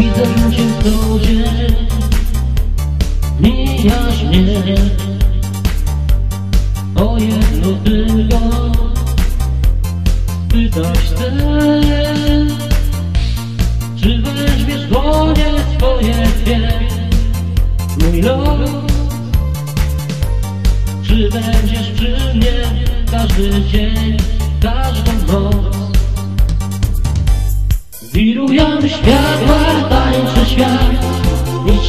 Widzę cię w ludzie Mijasz mnie. O jedno tylko Pytać chcę Czy weźmiesz dłonie swoje dwie? Mój los Czy będziesz przy mnie Każdy dzień, każdą noc? Tańczy świat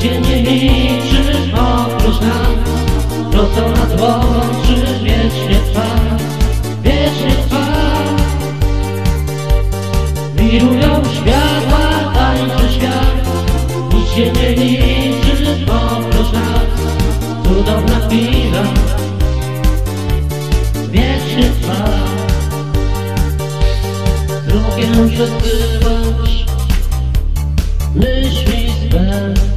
się nie liczy oprócz nas To co nas łączy wiecznie trwa Wiecznie trwa Wirują światła, tańczy świat Nic się nie liczy oprócz nas Cudowna chwila Wiecznie trwa Drogę przebywasz Myśli swe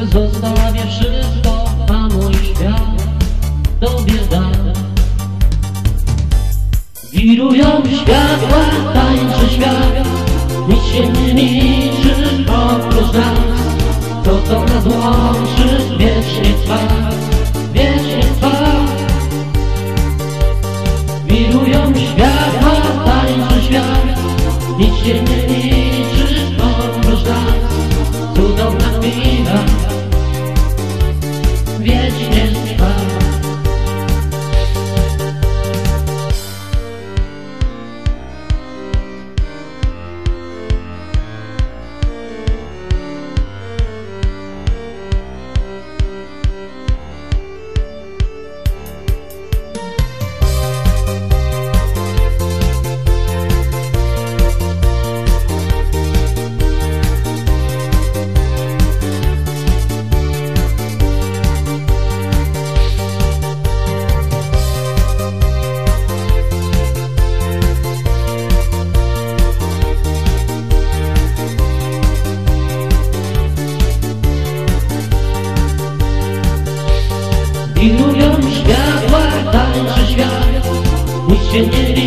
Zostawię wszystko, a mój świat Tobie dam. Wirują światła, tańczy świat Nic się nie liczy oprócz nas. To co nas łączy wiecznie trwa Wiecznie trwa. Wirują światła, tańczy świat Nic się nie Wirują światła, tańczy